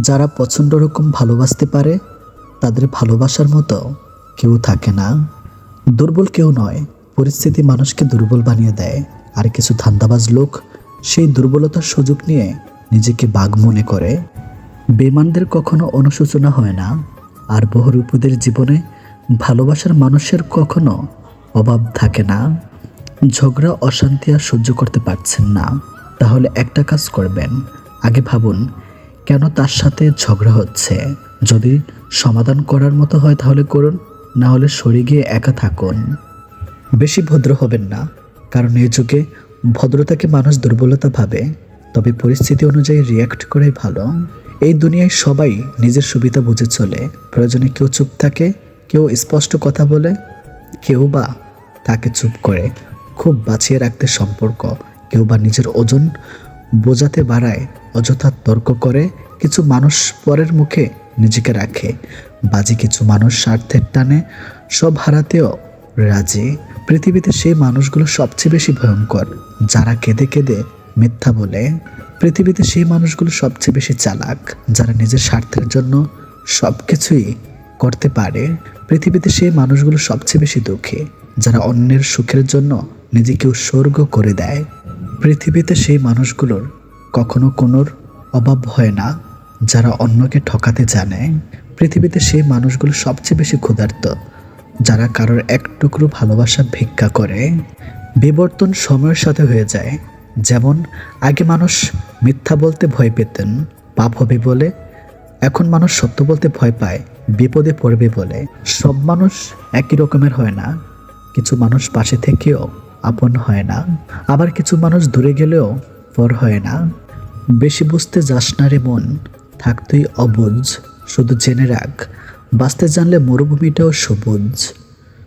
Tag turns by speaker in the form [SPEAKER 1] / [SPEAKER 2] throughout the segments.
[SPEAKER 1] যারা প্রচণ্ড রকম ভালোবাসতে পারে, তাদের ভালোবাসার মতো কেউ থাকে না। দুর্বল কেউ নয়, পরিস্থিতি মানুষকে দুর্বল বানিয়ে দেয়। আর কিছু ধান্দাবাজ লোক সেই দুর্বলতার সুযোগ নিয়ে নিজেকে বাঘ মনে করে। বেমানদের কখনো অনুশোচনা হয় না, আর বহুরূপীদের জীবনে ভালোবাসার মানুষের কখনো অভাব থাকে না। ঝগড়া, অশান্তি আর সহ্য করতে পারছেন না। তাহলে একটা কাজ করবেন, আগে ভাবুন কেন তার সাথে ঝগড়া হচ্ছে? যদি সমাধান করার মতো হয় তাহলে করুন, না হলে সরে গিয়ে একা থাকুন। বেশি ভদ্র হবেন না, কারণ এই যুগে ভদ্রতাকে মানুষ দুর্বলতা ভাবে। তবে পরিস্থিতি অনুযায়ী রিয়াক্ট করাই ভালো। এই দুনিয়ায় সবাই নিজের সুবিধা বুঝে চলে। প্রয়োজনে কেউ চুপ থাকে, কেউ স্পষ্ট কথা বলে, কেউ বা তাকে চুপ করে। খুব বাঁচিয়ে রাখতে সম্পর্ক। কেউ বা নিজের ওজন বোঝাতে বাড়ায়, অযথা তর্ক করে কিছু মানুষ পরের মুখে নিজেকে রাখে। বাজে কিছু মানুষ স্বার্থের টানে সব হারাতেও রাজি। পৃথিবীতে সেই মানুষগুলো সবচেয়ে বেশি ভয়ঙ্কর, যারা কেঁদে কেঁদে মিথ্যা বলে। পৃথিবীতে সেই মানুষগুলো সবচেয়ে বেশি চালাক, যারা নিজের স্বার্থের জন্য সব কিছুই করতে পারে। পৃথিবীতে সেই মানুষগুলো সবচেয়ে বেশি দুঃখী, যারা অন্যের সুখের জন্য নিজেকে উৎসর্গ করে দেয়। পৃথিবীতে সেই মানুষগুলোর কখনো কোনোর অভাব হয় না। যারা অন্যকে ঠকাতে জানে, পৃথিবীতে সেই মানুষগুলো সবচেয়ে বেশি ক্ষুধার্ত। যারা কারোর এক টুকরো ভালোবাসা ভিক্ষা করে, বিবর্তন সময়ের সাথে হয়ে যায়। যেমন, আগে মানুষ মিথ্যা বলতে ভয় পেতেন, পাপ হবে বলে। এখন মানুষ সত্য বলতে ভয় পায়, বিপদে পড়বে বলে। সব মানুষ একই রকমের হয় না। কিছু মানুষ পাশে থেকেও আপন হয় না। আবার কিছু মানুষ দূরে গেলেও পর হয় না। বেশি বুঝতে যাস না রে মন থাক তুই অবুঝ, শুধু জেনে রাখ, বাঁচতে জানলে মরুভূমিটাও সবুজ।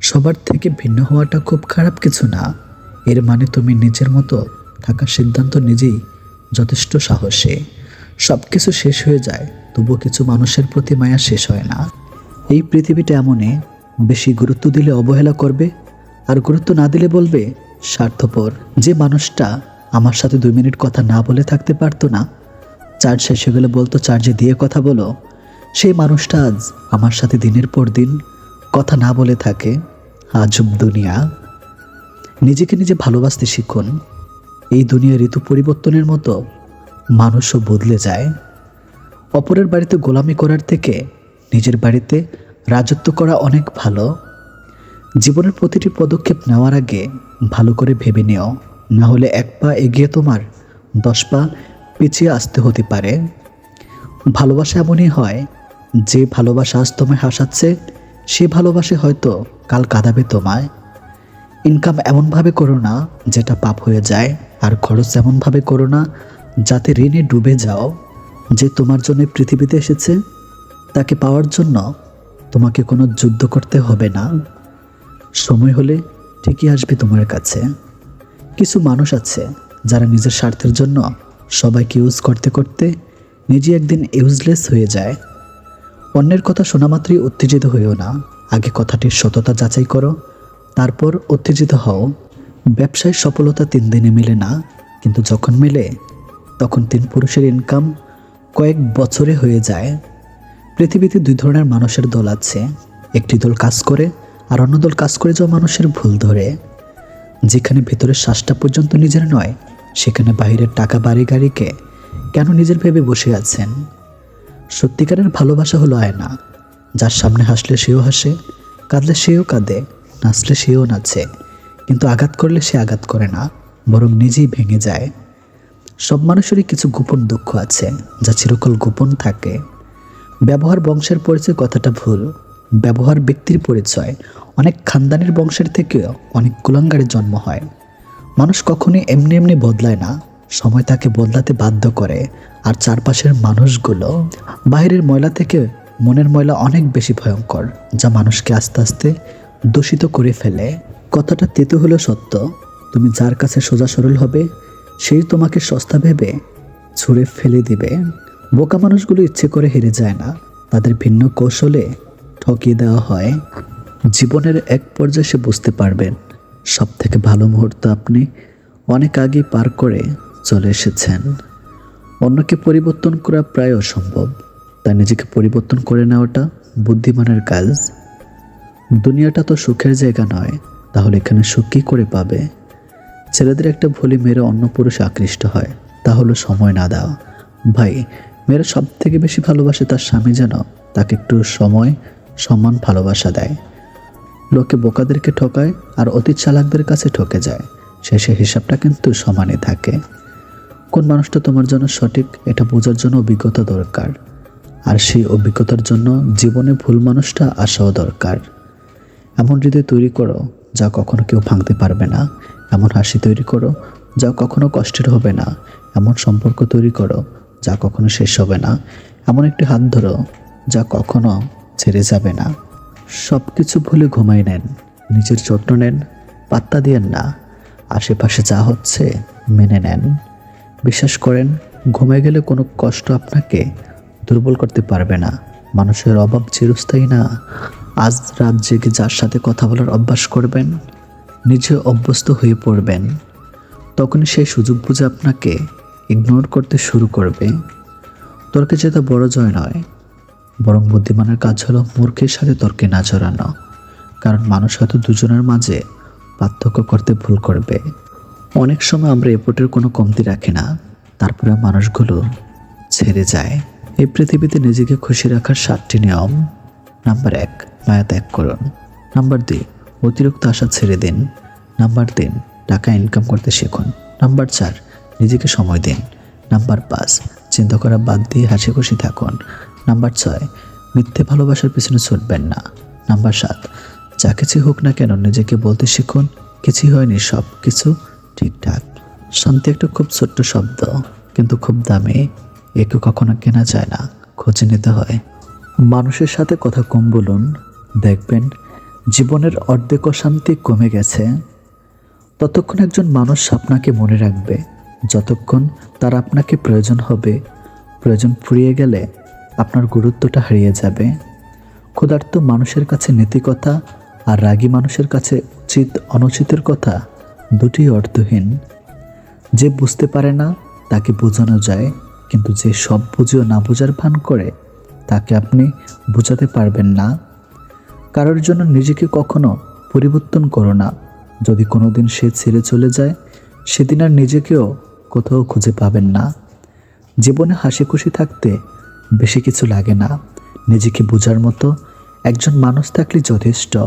[SPEAKER 1] সবার থেকে ভিন্ন হওয়াটা খুব খারাপ কিছু না, এর মানে তুমি নিজের মতো থাকার সিদ্ধান্ত নিজেই যথেষ্ট সাহসে। সব কিছু শেষ হয়ে যায় তবুও কিছু মানুষের প্রতি মায়া শেষ হয় না। এই পৃথিবীটা এমনই বেশি গুরুত্ব দিলে অবহেলা করবে, আর গুরুত্ব না দিলে বলবে স্বার্থপর। যে মানুষটা আমার সাথে দুই মিনিট কথা না বলে থাকতে পারতো না। চার্জ শেষ গেলে বলতো, চার্জে দিয়ে কথা বলো। সেই মানুষটা আজ আমার সাথে দিনের পর দিন কথা না বলে থাকে। আজব দুনিয়া। নিজেকে নিজে ভালোবাসতে শিখুন। এই দুনিয়া ঋতু পরিবর্তনের মতো মানুষও বদলে যায়। অপরের বাড়িতে গোলামি করার থেকে নিজের বাড়িতে রাজত্ব করা অনেক ভালো। জীবনের প্রতিটি পদক্ষেপ নেওয়ার আগে ভালো করে ভেবে নেও। না হলে এক পা এগিয়ে তোমার, দশ পা পিছিয়ে আসতে হতে পারে। ভালোবাসা এমনই হয়, যে ভালোবাসা আজ তোমায় হাসাচ্ছে, সে ভালোবাসে হয়তো কাল কাঁদাবে তোমায়। ইনকাম এমনভাবে করো না, যেটা পাপ হয়ে যায়, আর খরচ এমনভাবে করো না, যাতে ঋণে ডুবে যাও। যে তোমার জন্য পৃথিবীতে এসেছে, তাকে পাওয়ার জন্য তোমাকে কোনো যুদ্ধ করতে হবে না। সময় হলে ঠিকই আসবে তোমার কাছে। কিছু মানুষ আছে যারা নিজের স্বার্থের জন্য সবাইকে ইউজ করতে করতে নিজে একদিন ইউজলেস হয়ে যায়। অন্যের কথা শোনা মাত্রই উত্তেজিত হইও না। আগে কথাটির সততা যাচাই করো, তারপর উত্তেজিত হও। ব্যবসায় সফলতা তিন দিনে মেলে না, কিন্তু যখন মেলে, তখন তিন পুরুষের ইনকাম কয়েক বছরে হয়ে যায়। পৃথিবীতে দুই ধরনের মানুষের দল আছে। একটি দল কাজ করে আর অন্য দল কাজ করে যাওয়া মানুষের ভুল ধরে। যেখানে ভেতরের শ্বাসটা পর্যন্ত নিজের নয়, সেখানে বাইরের টাকা বাড়ি গাড়িকে কেন নিজের ভেবে বসে আছেন? সত্যিকারের ভালোবাসা হলো আয়না, যার সামনে হাসলে সেও হাসে, কাঁদলে সেও কাঁদে, নাচলে সেও নাচে, কিন্তু আঘাত করলে সে আঘাত করে না, বরং নিজেই ভেঙে যায়। সব মানুষেরই কিছু গোপন দুঃখ আছে, যা চিরকাল গোপন থাকে। ব্যবহার বংশের পরিচয় কথাটা ভুল ব্যবহার ব্যক্তির পরিচয়। অনেক খানদানের বংশের থেকেও অনেক কুলাঙ্গারের জন্ম হয়। মানুষ কখনোই এমনি এমনি বদলায় না। সময় তাকে বদলাতে বাধ্য করে। আর চারপাশের মানুষগুলো বাইরের ময়লা থেকে মনের ময়লা অনেক বেশি ভয়ঙ্কর, যা মানুষকে আস্তে আস্তে দূষিত করে ফেলে। কথাটা তেতো হলো সত্য, তুমি যার কাছে সোজা সরল হবে, সেই তোমাকে সস্তা ভেবে ছুঁড়ে ফেলে দিবে। বোকা মানুষগুলো ইচ্ছে করে হেরে যায় না। তাদের ভিন্ন কৌশলে ঠকিয়ে দেওয়া হয়। জীবনের এক পর্যায়ে সে বুঝতে পারবেন সব থেকে ভালো মুহূর্ত আপনি অনেক আগে পার করে চলে এসেছেন। অন্যকে পরিবর্তন করা প্রায় অসম্ভব, তাই নিজেকে পরিবর্তন করে নেওয়াটা বুদ্ধিমানের কাজ। দুনিয়াটা তো সুখের জায়গা নয়, তাহলে এখানে সুখ কী করে পাবে? ছেলেদের একটা ভুলি মেয়েরা অন্য পুরুষে আকৃষ্ট হয়, তা হলো সময় না দেওয়া। ভাই, মেয়েরা সব থেকে বেশি ভালোবাসে তার স্বামী যেন, তাকে একটু সময় সম্মান, ভালোবাসা দেয়। লোকে বোকাদেরকে ঠকায় আর অতি চালাকদের কাছে ঠকে যায়। শেষে হিসাবটা কিন্তু সমানই থাকে। কোন মানুষটা তোমার জন্য সঠিক, এটা বোঝার জন্য অভিজ্ঞতা দরকার। আর সেই অভিজ্ঞতার জন্য জীবনে ভুল মানুষটা আসাও দরকার। এমন হৃদয় তৈরি করো, যা কখনো কেউ ভাঙতে পারবে না। এমন হাসি তৈরি করো, যা কখনো কষ্টের হবে না। এমন সম্পর্ক তৈরি করো, যা কখনো শেষ হবে না। এমন একটি হাত ধরো, যা কখনো ছেড়ে যাবে না। সব কিছু ভুলে ঘুমাই নেন, নিজের যত্ন নেন, পাত্তা দিয়েন না। আশেপাশে যা হচ্ছে মেনে নেন। বিশ্বাস করেন, ঘুমে গেলে কোনো কষ্ট আপনাকে দুর্বল করতে পারবে না। মানুষের অভাব চিরস্থায়ী না। আজ রাত জেগে যার সাথে কথা বলার অভ্যাস করবেন, নিজে অভ্যস্ত হয়ে পড়বেন। তখন সেই সুযোগ বুঝে আপনাকে ইগনোর করতে শুরু করবে। তর্কে যেটা বড় জয় নয় বরং বুদ্ধিমানের কাজ হলো মূর্খের সাথে তর্কে না জড়ানো। কারণ মানুষ হয়তো দুজনের মাঝে পার্থক্য করতে ভুল করবে। অনেক সময় আমরা এপটের কোনো কমতি রাখি না। তারপরে মানুষগুলো ছেড়ে যায়। এই পৃথিবীতে নিজেকে খুশি রাখার সাতটি নিয়ম। নাম্বার এক মায়া ত্যাগ করুন। নাম্বার দুই, অতিরিক্ত আশা ছেড়ে দিন। নাম্বার তিন, টাকা ইনকাম করতে শিখুন। নাম্বার চার, নিজেকে সময় দিন। নাম্বার পাঁচ, চিন্তা করা বাদ দিয়ে হাসি খুশি থাকুন। নাম্বার ছয়, মিথ্যে ভালোবাসার পিছনে ছুটবেন না। নাম্বার সাত, যা কিছু হোক না কেন নিজেকে বলতে শিখুন, কিছুই হয়নি সব কিছু ঠিকঠাক। শান্তি একটা খুব ছোট্ট শব্দ, কিন্তু খুব দামি, একে কখনো কেনা যায় না, খোঁজে নিতে হয়। মানুষের সাথে কথা কম বলুন, দেখবেন জীবনের অর্ধেক অশান্তি কমে গেছে। ততক্ষণ একজন মানুষ আপনাকে মনে রাখবে, যতক্ষণ তার আপনাকে প্রয়োজন হবে। প্রয়োজন ফুরিয়ে গেলে আপনার গুরুত্বটা হারিয়ে যাবে। ক্ষুধার্ত মানুষের কাছে নীতিকথা আর রাগী মানুষের কাছে উচিত অনুচিতের কথা দুটি অর্থহীন। যে বুঝতে পারে না, তাকে বোঝানো যায়, কিন্তু যে সব বুঝেও না বোঝার ভান করে, তাকে আপনি বোঝাতে পারবেন না। কারোর জন্য নিজেকে কখনো পরিবর্তন করো না। যদি কোনোদিন সে ছেড়ে চলে যায়, সেদিন আর নিজেকেও কোথাও খুঁজে পাবেন না। জীবনে হাসি খুশি থাকতে বেশি কিছু লাগে না। নিজেকে বোঝার মতো একজন মানুষ থাকলে যথেষ্ট।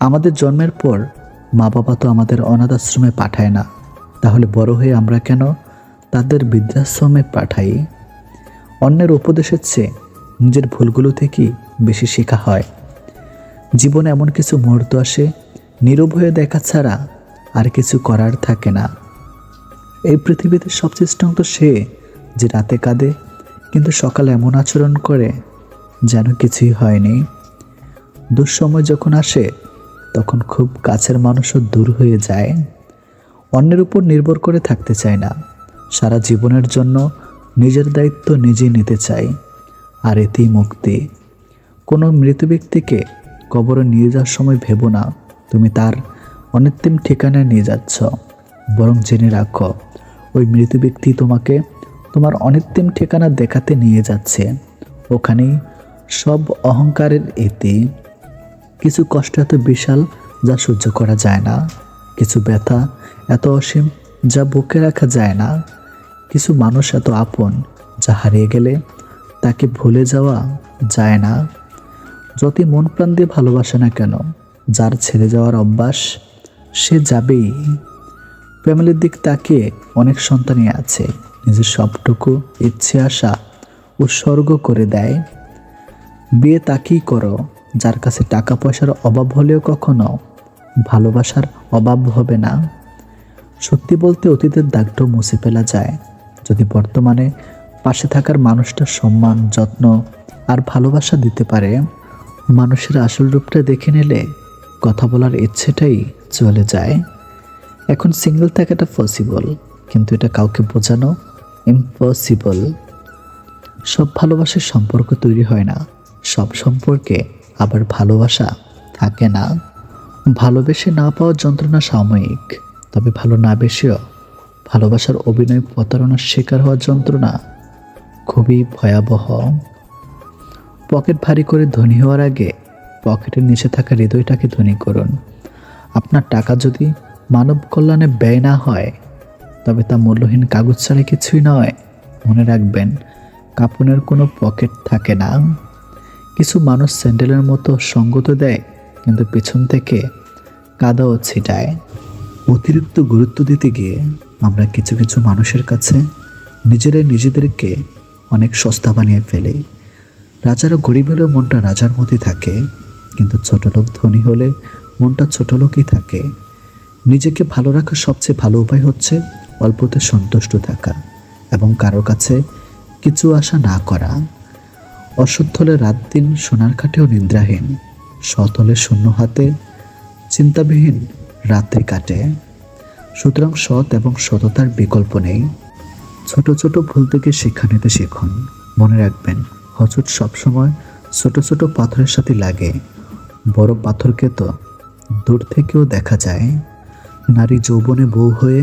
[SPEAKER 1] আমাদের জন্মের পর মা বাবা তো আমাদের অনাথ আশ্রমে পাঠায় না। তাহলে বড় হয়ে আমরা কেন তাদের বৃদ্ধাশ্রমে পাঠাই? অন্যের উপদেশের চেয়ে নিজের ভুলগুলো থেকেই বেশি শেখা হয়। জীবনে এমন কিছু মুহূর্ত আসে, নীরব হয়ে দেখা ছাড়া আর কিছু করার থাকে না। এই পৃথিবীতে সবচেয়ে স্ট্রং তো সে যে রাতে কাঁদে কিন্তু সকালে এমন আচরণ করে যেন কিছুই হয়নি। দুঃসময় যখন আসে, তখন খুব কাছের মানুষও দূর হয়ে যায়। অন্যের উপর নির্ভর করে থাকতে চায় না। সারা জীবনের জন্য নিজের দায়িত্ব নিজেই নিতে চাই আর এতেই মুক্তি। কোনো মৃত ব্যক্তিকে কবরে নিয়ে যাওয়ার সময় ভেবো না। তুমি তার অনিত্যম ঠিকানায় নিয়ে যাচ্ছ। বরং জেনে রাখো, ওই মৃত ব্যক্তি তোমাকে তোমার অনিত্যম ঠিকানা দেখাতে নিয়ে যাচ্ছে। ওখানে সব অহংকারের এতে কিছু কষ্ট এত বিশাল যা সহ্য করা যায় না। কিছু ব্যথা এত অসীম যা বুকে রাখা যায় না। কিছু মানুষ এত আপন যা হারিয়ে গেলে তাকে ভুলে যাওয়া যায় না। যতই মন প্রাণ দিয়ে ভালোবাসে না কেন, যার ছেড়ে যাওয়ার অভ্যাস, সে যাবেই। ফ্যামিলির দিক তাকে অনেক সন্তানই আছে। নিজের সবটুকু ইচ্ছে আশা উৎসর্গ করে দেয়। বিয়ে তাকেই করো, যার কাছে টাকা পয়সার অভাব হলেও কখনো ভালোবাসার অভাব হবে না। সত্যি বলতে অতীতের দাগটাও মুছে ফেলা যায়। যদি বর্তমানে পাশে থাকার মানুষটার সম্মান, যত্ন আর ভালোবাসা দিতে পারে, মানুষের আসল রূপটা দেখে নিলে কথা বলার ইচ্ছেটাই চলে যায়। এখন সিঙ্গেল থাকাটা পসিবল কিন্তু এটা কাউকে বোঝানো ইম্পসিবল সব ভালোবাসার সম্পর্ক তৈরি হয় না। সব সম্পর্কে আবার ভালোবাসা থাকে না। ভালোবেসে না পাওয়ার যন্ত্রণা সাময়িক, তবে ভালো না বেশিও ভালোবাসার অভিনয় প্রতারণার শিকার হওয়ার যন্ত্রণা খুবই ভয়াবহ। পকেট ভারী করে ধনী হওয়ার আগে পকেটের নিচে থাকা হৃদয়টাকে ধনী করুন। আপনার টাকা যদি মানব কল্যাণে ব্যয় না হয় তবে তা মূল্যহীন কাগজ ছাড়া কিছুই নয়। মনে রাখবেন কাপড়ের কোনো পকেট থাকে না। কিছু মানুষ স্যান্ডেলের মতো সঙ্গত দেয়, কিন্তু পেছন থেকে কাদাও ছিটায়। অতিরিক্ত গুরুত্ব দিতে গিয়ে আমরা কিছু কিছু মানুষের কাছে নিজেরাই নিজেদেরকে অনেক সস্তা বানিয়ে ফেলি। রাজারা গরিব হলেও মনটা রাজার মতোই থাকে, কিন্তু ছোট লোক ধনী হলে মনটা ছোট লোকই থাকে। নিজেকে ভালো রাখার সবচেয়ে ভালো উপায় হচ্ছে অল্পতে সন্তুষ্ট থাকা এবং কারোর কাছে কিছু আশা না করা অসৎ রাত দিন সোনার কাঠেও নিদ্রাহীন সৎ হলে শূন্য হাতে চিন্তাবিহীন রাত্রি কাটে। সুতরাং সৎ এবং সততার বিকল্প নেই। ছোট ছোট ভুল থেকে শিক্ষা নিতে শিখুন। মনে রাখবেন হচট সবসময় ছোট ছোট পাথরের সাথে লাগে। বড় পাথরকে তো দূর থেকেও দেখা যায়। নারী যৌবনে বউ হয়ে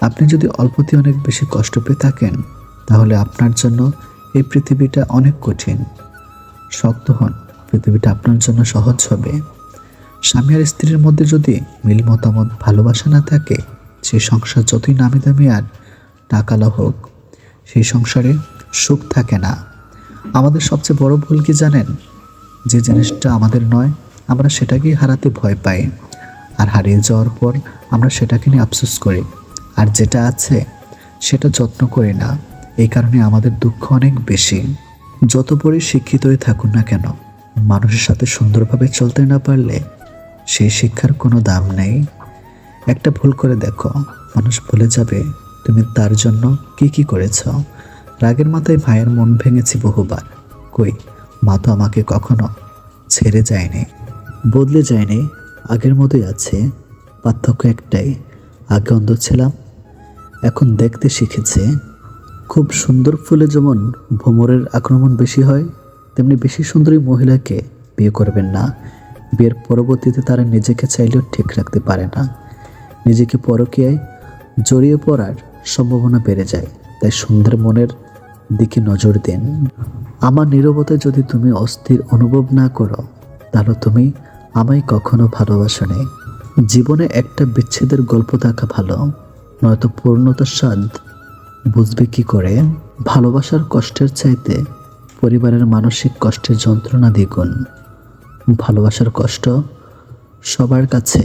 [SPEAKER 1] আপনি যদি অল্পতে অনেক বেশি কষ্ট পেয়ে থাকেন, তাহলে আপনার জন্য এই পৃথিবীটা অনেক কঠিন। শক্ত হন, পৃথিবীটা আপনার জন্য সহজ হবে। স্বামী আর স্ত্রীর মধ্যে যদি মিল মতামত, ভালোবাসা না থাকে সেই সংসার যতই নামি দামি আর টাকালা হোক, সেই সংসারে সুখ থাকে না। আমাদের সবচেয়ে বড় ভুল কি জানেন? যে জিনিসটা আমাদের নয়, আমরা সেটাকেই হারাতে ভয় পাই। আর হারিয়ে যাওয়ার পর আমরা সেটাকে নিয়ে আফসোস করি। আর যেটা আছে, সেটা যত্ন করি না। এই কারণে আমাদের দুঃখ অনেক বেশি। যত বড়ই শিক্ষিত হয়ে থাকুন না কেন, মানুষের সাথে সুন্দরভাবে চলতে না পারলে সেই শিক্ষার কোনো দাম নেই। একটা ভুল করে দেখো, মানুষ ভুলে যাবে, তুমি তার জন্য কি কি করেছ? রাগের মাথায় ভাইয়ের মন ভেঙেছি বহুবার। কই, মা তো আমাকে কখনো ছেড়ে যায়নি, বদলে যায়নি, আগের মতোই আছে। পার্থক্য একটাই, আগে অন্ধ ছিলাম এখন দেখতে শিখেছে, খুব সুন্দর ফুলে যেমন ভ্রমরের আক্রমণ বেশি হয়, তেমনি বেশি সুন্দরী মহিলাকে বিয়ে করবেন না। বিয়ের পরবর্তীতে তারা নিজেকে চাইলেও ঠিক রাখতে পারে না। নিজেকে পরকীয়ায় জড়িয়ে পড়ার সম্ভাবনা বেড়ে যায়। তাই সুন্দর মনের দিকে নজর দিন। আমার নীরবতায় যদি তুমি অস্থির অনুভব না করো, তাহলে তুমি আমায় কখনো ভালোবাসো নেই জীবনে একটা বিচ্ছেদের গল্প থাকা ভালো। নয়তো পূর্ণতার স্বাদ। বুঝবে কি করে? ভালোবাসার কষ্টের চাইতে পরিবারের মানসিক কষ্টের যন্ত্রণা দ্বিগুণ। ভালোবাসার কষ্ট সবার কাছে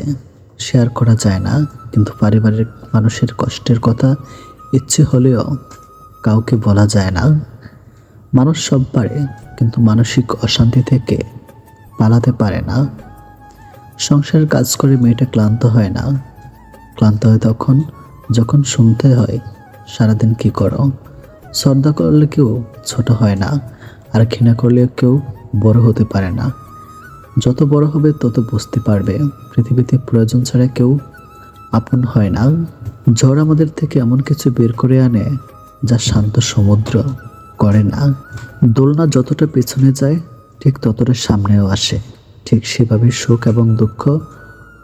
[SPEAKER 1] শেয়ার করা যায় না, কিন্তু পারিবারিক মানুষের কষ্টের কথা ইচ্ছে হলেও কাউকে বলা যায় না। মানুষ সব পারে, কিন্তু মানসিক অশান্তি থেকে পালাতে পারে না। সংসারের কাজ করে মেয়েটা ক্লান্ত হয় না। ক্লান্ত হয় তখন যখন শুনতে হয়, সারাদিন কি করো? শ্রদ্ধা করলে কেউ ছোট হয় না, আর ঘৃণা করলে কেউ বড় হতে পারে না। যত বড় হবে, তত বুঝতে পারবে, পৃথিবীতে প্রয়োজন ছাড়া কেউ আপন হয় না। ঝড় আমাদের থেকে এমন কিছু বের করে আনে, যা শান্ত সমুদ্র করে না। দোলনা যতটা পেছনে যায়, ঠিক ততটা সামনেও আসে। ঠিক সেভাবে সুখ এবং দুঃখ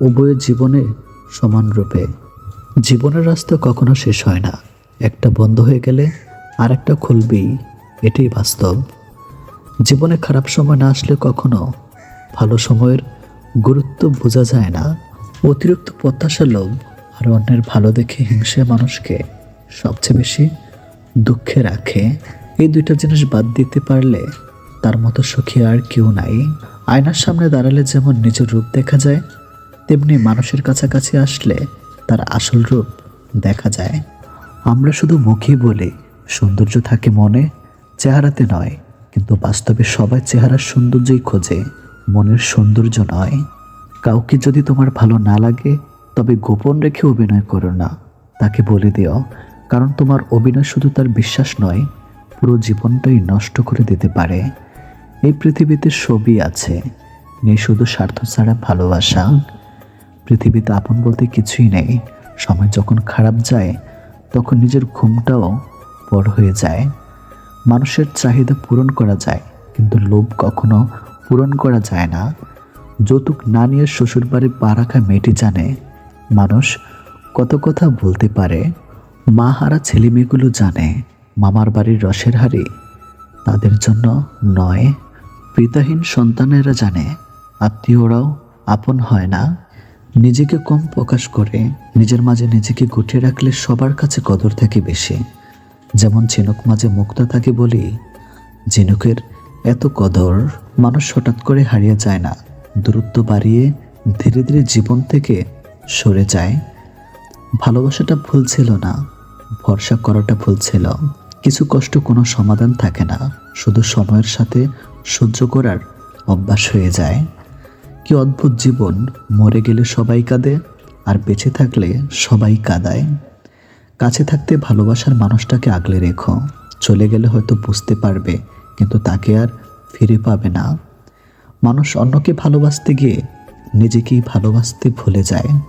[SPEAKER 1] উভয় জীবনে সমান রূপে জীবনের রাস্তা কখনো শেষ হয় না। একটা বন্ধ হয়ে গেলে আর একটা খুলবেই, এটাই বাস্তব। জীবনে খারাপ সময় না আসলে কখনো ভালো সময়ের গুরুত্ব বোঝা যায় না। অতিরিক্ত প্রত্যাশা লোভ আর অন্যের ভালো দেখে হিংসে মানুষকে সবচেয়ে বেশি দুঃখে রাখে। এই দুইটা জিনিস বাদ দিতে পারলে তার মতো সুখী আর কেউ নাই। আয়নার সামনে দাঁড়ালে যেমন নিজের রূপ দেখা যায়, তেমনি মানুষের কাছাকাছি আসলে তার আসল রূপ দেখা যায়। আমরা শুধু মুখে বলি, সৌন্দর্য থাকে মনে, চেহারাতে নয়, কিন্তু বাস্তবে সবাই চেহারার সৌন্দর্যই খোঁজে, মনের সৌন্দর্য নয়। কাউকে যদি তোমার ভালো না লাগে, তবে গোপন রেখে অভিনয় করো না। তাকে বলে দিও, কারণ তোমার অভিনয় শুধু তার বিশ্বাস নয়, পুরো জীবনটাই নষ্ট করে দিতে পারে। এই পৃথিবীতে সবই আছে, নেই শুধু স্বার্থ ছাড়া ভালোবাসা। পৃথিবীতে আপন বলতে কিছুই নেই। সময় যখন খারাপ যায়, তখন নিজের ঘুমটাও পর হয়ে যায়। মানুষের চাহিদা পূরণ করা যায়, কিন্তু লোভ কখনো পূরণ করা যায় না। যৌতুক না নিয়ে শ্বশুরবাড়ি পা রাখা মেয়েটি জানে, মানুষ কত কথা বলতে পারে। মা হারা ছেলে মেয়েগুলো জানে, মামার বাড়ির রসের হাড়ি তাদের জন্য নয়। পিতাহীন সন্তানেরা জানে, আত্মীয়রাও আপন হয় না। নিজেকে কম প্রকাশ করে, নিজের মাঝে নিজেকে গুটিয়ে রাখলে সবার কাছে কদর থাকে বেশি। যেমন ঝিনুক মাঝে মুক্তা থাকে বলি, ঝিনুকের এত কদর মানুষ হঠাৎ করে হারিয়ে যায় না। দূরত্ব বাড়িয়ে ধীরে ধীরে জীবন থেকে সরে যায়। ভালোবাসাটা ভুল ছিল না, ভরসা করাটা ভুল ছিল। কিছু কষ্ট কোনো সমাধান থাকে না, শুধু সময়ের সাথে সহ্য করার অভ্যাস হয়ে যায়। কি অদ্ভুত জীবন? মরে গেলে সবাই কাঁদে, আর বেঁচে থাকলে সবাই কাঁদায়। কাছে থাকতে ভালোবাসার মানুষটাকে আগলে রেখো। চলে গেলে হয়তো বুঝতে পারবে, কিন্তু তাকে আর ফিরে পাবে না। মানুষ অন্যকে ভালোবাসতে গিয়ে নিজেকেই ভালোবাসতে ভুলে যায়।